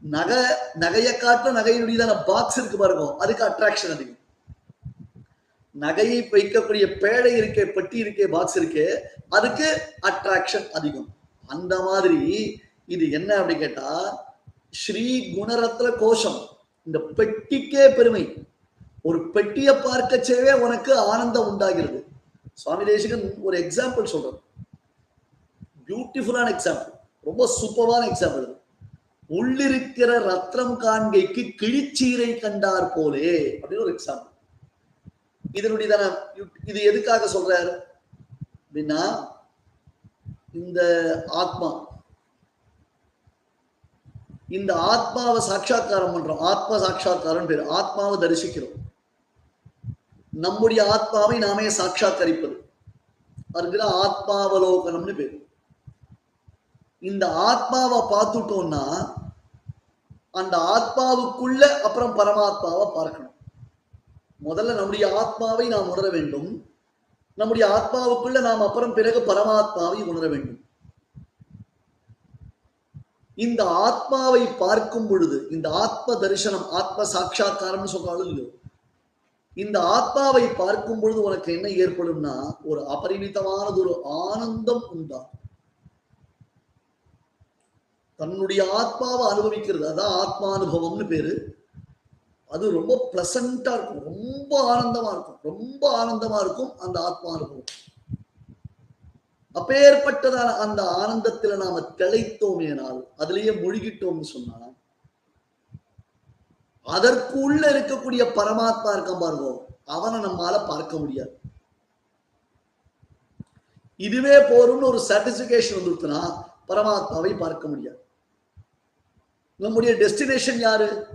நகை நகையை காட்டும் நகையினுடையதான பாக்ஸ் இருக்கு பாருங்க. அதுக்கு அட்ராக்ஷன் அதிகம் நகையை வைக்கக்கூடிய பேழை இருக்கே பெட்டி இருக்கே பாக்ஸ் இருக்கு அதுக்கு அட்ராக்ஷன் அதிகம். அந்த மாதிரி இது என்ன அப்படின்னு கேட்டா ஸ்ரீ குணரத்ன கோஷம். இந்த பெட்டிக்கே பெருமை. ஒரு பெட்டியை பார்க்கச்சேவே உனக்கு ஆனந்தம் உண்டாகிறது. சுவாமி தேசிகன் ஒரு எக்ஸாம்பிள் சொல்றேன் பியூட்டிஃபுல்லான எக்ஸாம்பிள் ரொம்ப சூப்பரான எக்ஸாம்பிள் உள்ளிருக்கிற ரத்னம் காண்கைக்கு கிழிச்சீரை கண்டார் போலே அப்படின்னு ஒரு எக்ஸாம்பிள் இதனுடைய இது எதுக்காக சொல்றாரு? அப்படின்னா இந்த ஆத்மா இந்த ஆத்மாவை சாட்சா்காரம் பண்றோம். ஆத்மா சாட்சா்காரம் பேரு. ஆத்மாவை தரிசிக்கிறோம். நம்முடைய ஆத்மாவை நாமே சாட்சா்கரிப்பது அதுக்கு ஆத்மாவலோகனம்னு பேரு. இந்த ஆத்மாவை பார்த்துட்டோம்னா அந்த ஆத்மாவுக்குள்ள அப்புறம் பரமாத்மாவை பார்க்கணும். முதல்ல நம்முடைய ஆத்மாவை நாம் உணர வேண்டும். நம்முடைய ஆத்மாவுக்குள்ள நாம் அப்புறம் பிறகு பரமாத்மாவை உணர வேண்டும். இந்த ஆத்மாவை பார்க்கும் பொழுது இந்த ஆத்ம தரிசனம் ஆத்ம சாட்சா்காரம்னு சொன்னாலும் இல்லையோ? இந்த ஆத்மாவை பார்க்கும் பொழுது உனக்கு என்ன ஏற்படும்னா ஒரு அபரிமிதமானது ஒரு ஆனந்தம் உண்டாகும். தன்னுடைய ஆத்மாவை அனுபவிக்கிறது. அதான் ஆத்மானுபவம்னு பேரு. அது ரொம்ப பிளசண்டா இருக்கும். ரொம்ப ஆனந்தமா இருக்கும். ரொம்ப ஆனந்தமா இருக்கும் அந்த ஆத்மானுபவம். அப்பேற்பட்டதான அந்த ஆனந்தத்துல நாம திளைத்தோமேனால் அதுலயே மூழ்கிட்டோம்னு சொன்னா அதற்கு உள்ள இருக்கக்கூடிய பரமாத்மா இருக்கான் பாருங்க. அவனை நம்மால பார்க்க முடியாது. இதுவே போரும்னு ஒரு சர்டிபிகேஷன் வந்துருச்சுன்னா பரமாத்மாவை பார்க்க முடியாது. நம்முடைய டெஸ்டினேஷன் யாரு?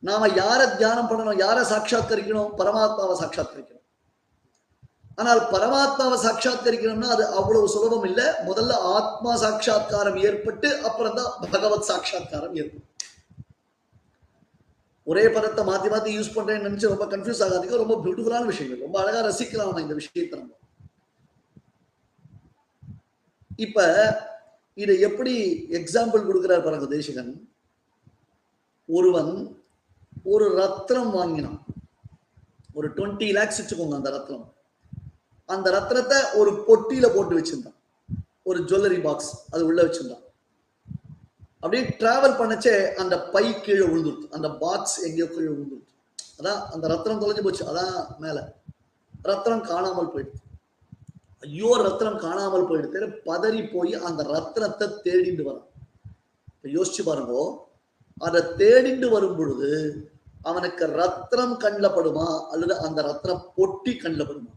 நாம யாரை தியானம் பண்ணணும் யாரை சாட்சாத்தரிக்கணும்? பரமாத்மாவை சாட்சாத்தரிக்கணும். ஆனால் பரமாத்மாவை சாட்சாத்தரிக்கணும்னா அது அவ்வளவு சுலபம் இல்லை. முதல்ல ஆத்மா சாட்சா்காரம் ஏற்பட்டு அப்புறம் தான் பகவத் சாட்சா்காரம் ஏற்படும். ஒரே பதத்தை மாத்தி மாத்தி யூஸ் பண்றேன்னு நினைச்சு ரொம்ப கன்ஃபியூஸ் ஆகாதீங்க. ரொம்ப பியூட்டிஃபுல்லான விஷயங்கள். ரொம்ப அழகா ரசிக்கலாம் இந்த விஷயத்தை நம்ம. இப்ப இதை எப்படி எக்ஸாம்பிள் கொடுக்கிறார் பாருங்க தேசிகன். ஒருவன் ஒரு ரத்னம் வாங்கினான். ஒரு டுவெண்ட்டி லேக்ஸ் வச்சுக்கோங்க அந்த ரத்னம். அந்த ரத்னத்தை ஒரு பொட்டியில போட்டு வச்சிருந்தான். ஒரு ஜுவல்லரி பாக்ஸ் அது உள்ள வச்சிருந்தான். அப்படியே டிராவல் பண்ணச்சே அந்த பை கீழே விழுந்துருச்சு அந்த பாக்ஸ் எங்கேயோ கீழே விழுந்துருச்சு அதான் அந்த ரத்னம் தொலைஞ்சு போச்சு. அதான் மேல. ரத்னம் காணாமல் போயிடுச்சு ஐயோ ரத்னம் காணாமல் போயிடுத்து பதறி போய் அந்த ரத்னத்தை தேடிண்டு வரான். இப்போ யோசிச்சு பாருங்கோ அதை தேடிண்டு வரும் பொழுது அவனுக்கு ரத்னம் கண்ணில் படுமா? அல்லது அந்த ரத்னம் பொட்டி கண்ணில் படுமா?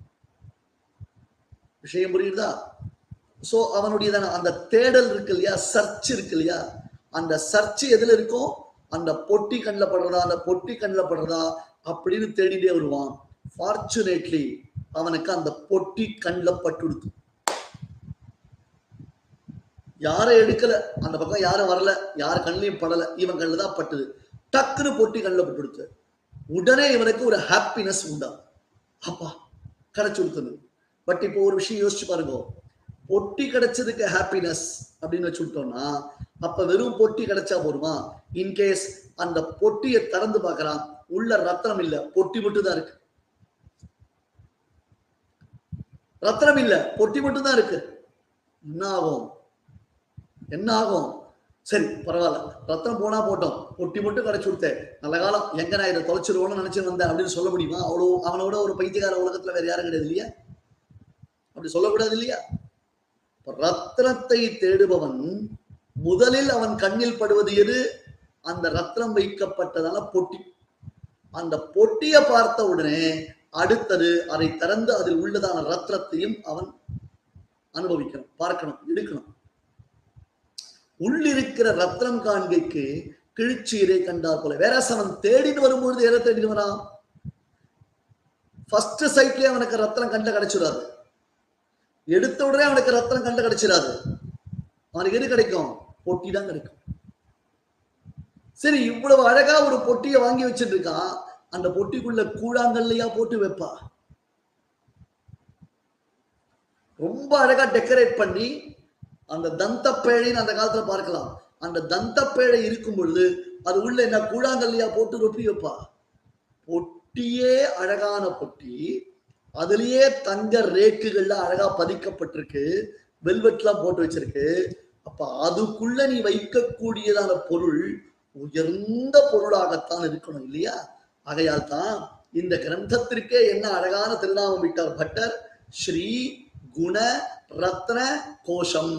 விஷயம் புரியுதா? சோ அவனுடைய அந்த தேடல் இருக்கு இல்லையா? சர்ச் இருக்கு இல்லையா? அந்த சர்ச் எதுல இருக்கும் அந்த பொட்டி கண்ணில் படுறதா? அந்த பொட்டி கண்ணில் படுறதா? அப்படின்னு தேடிட்டே வருவான். ஃபார்ச்சுனேட்லி அவனுக்கு அந்த பொட்டி கண்ணில் பட்டுடுத்து யாரை எடுக்கல? அந்த பக்கம் யாரும் வரல. யார் கண்ணிலையும் படல. இவன் கண்ணில் தான் பட்டுது. டக்குன்னு பொட்டி கண்ணில் பட்டுடுத்து உடனே இவனுக்கு ஒரு ஹாப்பினஸ் உண்டா? அப்பா கிடைச்சு கொடுத்தது. பட் இப்போ ஒரு விஷயம் யோசிச்சு பாருங்க. பொட்டி கிடைச்சதுக்கு ஹாப்பினஸ் அப்படின்னு வச்சுட்டோம்னா அப்ப வெறும் பொட்டி கிடைச்சா போருமா இன்கேஸ் அந்த பொட்டியை திறந்து பாக்குறான் உள்ள ரத்தனம் இல்ல பொட்டி மட்டும் தான் இருக்கு. ரத்தனம் இல்ல பொட்டி மட்டும் தான் இருக்கு. என்ன ஆகும் என்ன ஆகும் சரி பரவாயில்ல. ரத்தனம் போனா போட்டோம். பொட்டி மட்டும் கிடைச்சு கொடுத்தேன். நல்ல காலம். எங்க நான் இதை தொலைச்சிருவோம்னு நினைச்சு வந்தேன் அப்படின்னு சொல்ல முடியுமா? அவ்வளோ அவனோட ஒரு பைத்தியக்கார உலகத்துல வேற யாரும் கிடையாது இல்லையா? அப்படி சொல்லக்கூடாது இல்லையா? ரத்னத்தை தேடுபவன் முதலில் அவன் கண்ணில் படுவது எது? அந்த ரத்னம் வைக்கப்பட்டதான பொட்டி. அந்த பொட்டியை பார்த்த உடனே அடுத்தது அதை திறந்து அதில் உள்ளதான ரத்னத்தையும் அவன் அனுபவிக்கணும் பார்க்கணும் எடுக்கணும். உள்ளிருக்கிற ரத்னம் காண்கைக்கு கிழிச்சீரை கண்டார் போல. வேற அவன் தேடிட்டு வரும்பொழுது எதை தேடிட்டு வரான்? ஃபர்ஸ்ட் சைட்லயே அவனுக்கு ரத்னம் கண்ட கிடைச்சிடாது. எடுத்த உடனே அவனுக்கு ரத்தனம் கண்டு கிடைச்சிடாது. அவனுக்கு எது கிடைக்கும்? பொட்டி தான் கிடைக்கும். சரி இவ்வளவு அழகா ஒரு பொட்டியை வாங்கி வச்சுட்டு இருக்கான். அந்த பொட்டிக்குள்ள கூழாங்கல்லையா போட்டு வைப்பா. ரொம்ப அழகா டெக்கரேட் பண்ணி அந்த தந்த பேழைன்னு அந்த காலத்துல பார்க்கலாம். அந்த தந்தப்பேழை இருக்கும் பொழுது அது உள்ள என்ன கூழாங்கல்லையா போட்டு ரொப்பி வைப்பா. பொட்டியே அழகான பொட்டி. அதுலயே தங்க ரேக்குகள்ல அழகா பதிக்கப்பட்டிருக்கு. வெல்வெட்லாம் போட்டு வச்சிருக்கு. அப்ப அதுக்குள்ள நீ வைக்கக்கூடியதான பொருள் உயர்ந்த பொருளாகத்தான் இருக்கணும் இல்லையா? ஆகையால் தான் இந்த கிரந்தத்திற்கே என்ன அழகான திருநாமம் விட்டார் பட்டர்? ஸ்ரீ குண ரத்ன கோஷம்.